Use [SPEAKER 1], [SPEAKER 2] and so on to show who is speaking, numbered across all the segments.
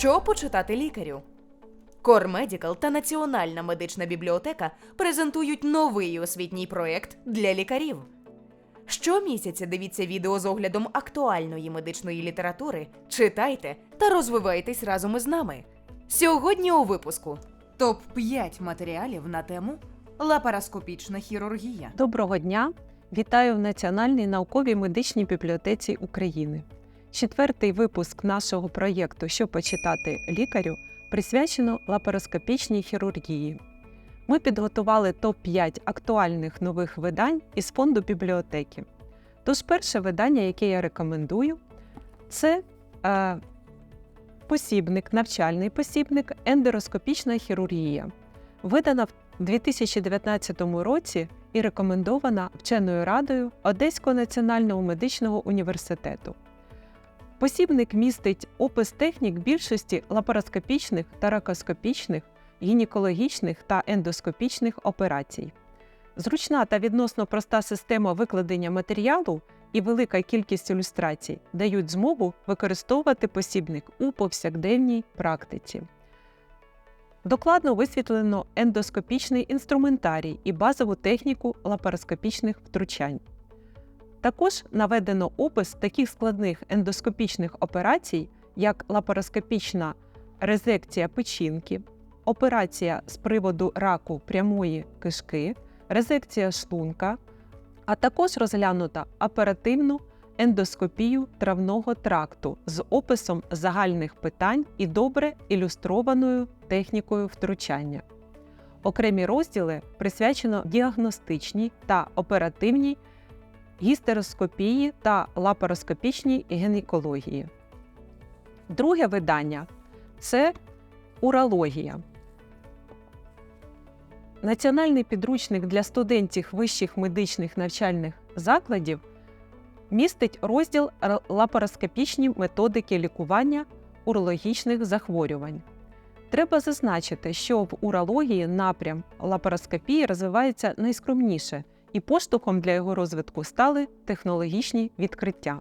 [SPEAKER 1] Що почитати лікарю? Кормедікал та Національна медична бібліотека презентують новий освітній проєкт для лікарів. Щомісяця дивіться відео з оглядом актуальної медичної літератури, читайте та розвивайтесь разом із нами. Сьогодні у випуску
[SPEAKER 2] Топ 5 матеріалів на тему лапароскопічна хірургія.
[SPEAKER 3] Доброго дня! Вітаю в Національній науковій медичній бібліотеці України. Четвертий випуск нашого проєкту Що почитати лікарю присвячено лапароскопічній хірургії. Ми підготували топ-5 актуальних нових видань із фонду бібліотеки. Тож, перше видання, яке я рекомендую, це е, посібник, навчальний посібник Ендероскопічна хірургія, видана в 2019 році і рекомендована вченою радою Одеського національного медичного університету. Посібник містить опис технік більшості лапароскопічних та ракоскопічних, гінекологічних та ендоскопічних операцій. Зручна та відносно проста система викладення матеріалу і велика кількість ілюстрацій дають змогу використовувати посібник у повсякденній практиці. Докладно висвітлено ендоскопічний інструментарій і базову техніку лапароскопічних втручань. Також наведено опис таких складних ендоскопічних операцій, як лапароскопічна резекція печінки, операція з приводу раку прямої кишки, резекція шлунка, а також розглянута оперативну ендоскопію травного тракту з описом загальних питань і добре ілюстрованою технікою втручання. Окремі розділи присвячено діагностичній та оперативній гістероскопії та лапароскопічній гінекології. Друге видання це урологія. Національний підручник для студентів вищих медичних навчальних закладів містить розділ лапароскопічні методики лікування урологічних захворювань. Треба зазначити, що в урології напрям лапароскопії розвивається найскромніше, і поштовхом для його розвитку стали технологічні відкриття.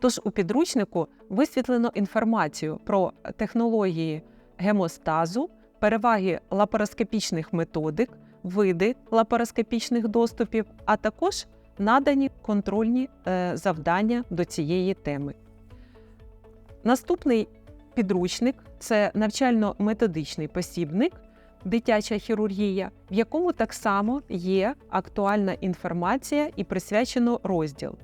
[SPEAKER 3] Тож у підручнику висвітлено інформацію про технології гемостазу, переваги лапароскопічних методик, види лапароскопічних доступів, а також надані контрольні е, завдання до цієї теми. Наступний підручник це навчально-методичний посібник Дитяча хірургія, в якому так само є актуальна інформація і присвячено розділ.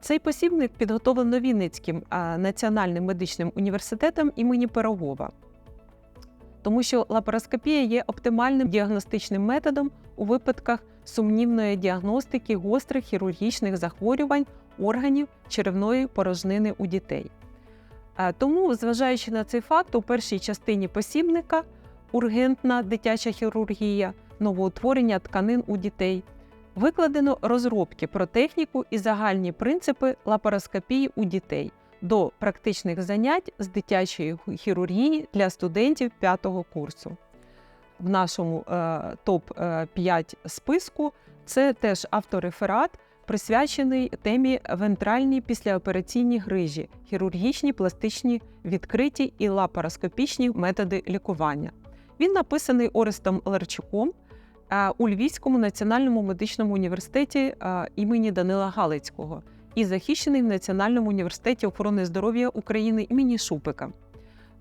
[SPEAKER 3] Цей посібник підготовлено Вінницьким національним медичним університетом імені Пирогова, тому що лапароскопія є оптимальним діагностичним методом у випадках сумнівної діагностики гострих хірургічних захворювань органів черевної порожнини у дітей. Тому, зважаючи на цей факт, у першій частині посібника ургентна дитяча хірургія, новоутворення тканин у дітей. Викладено розробки про техніку і загальні принципи лапароскопії у дітей до практичних занять з дитячої хірургії для студентів 5 курсу. В нашому е, топ-5 списку це теж автореферат, присвячений темі вентральні післяопераційні грижі, хірургічні, пластичні, відкриті і лапароскопічні методи лікування. Він написаний Орестом Ларчуком е, у Львівському національному медичному університеті е, імені Данила Галицького і захищений в Національному університеті охорони здоров'я України імені Шупика.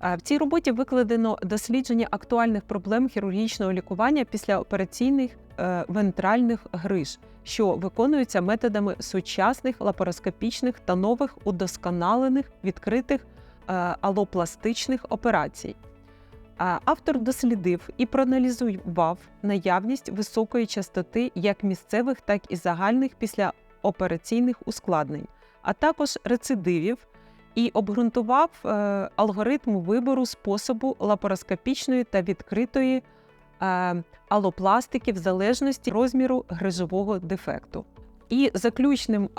[SPEAKER 3] Е, В цій роботі викладено дослідження актуальних проблем хірургічного лікування післяопераційних е, вентральних гриж, що виконуються методами сучасних лапароскопічних та нових удосконалених відкритих алопластичних операцій. Автор дослідив і проаналізував наявність високої частоти як місцевих, так і загальних післяопераційних ускладнень, а також рецидивів, і обґрунтував е, алгоритм вибору способу лапароскопічної та відкритої е, алопластики в залежності розміру грижового дефекту. І заключним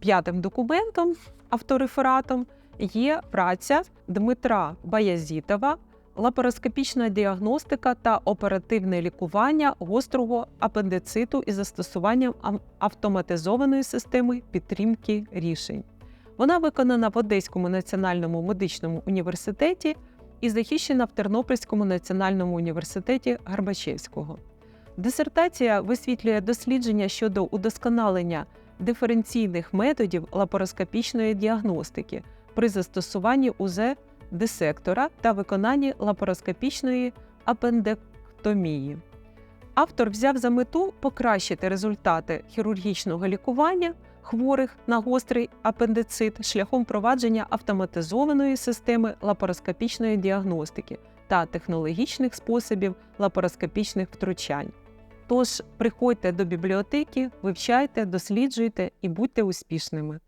[SPEAKER 3] п'ятим документом, авторефератом, є праця Дмитра Баязітова лапароскопічна діагностика та оперативне лікування гострого апендициту із застосуванням автоматизованої системи підтримки рішень. Вона виконана в Одеському національному медичному університеті і захищена в Тернопільському національному університеті Гарбачевського. Дисертація висвітлює дослідження щодо удосконалення диференційних методів лапароскопічної діагностики при застосуванні УЗ дисектора та виконанні лапароскопічної апендектомії. Автор взяв за мету покращити результати хірургічного лікування хворих на гострий апендицит шляхом впровадження автоматизованої системи лапароскопічної діагностики та технологічних способів лапароскопічних втручань. Тож приходьте до бібліотеки, вивчайте, досліджуйте і будьте успішними.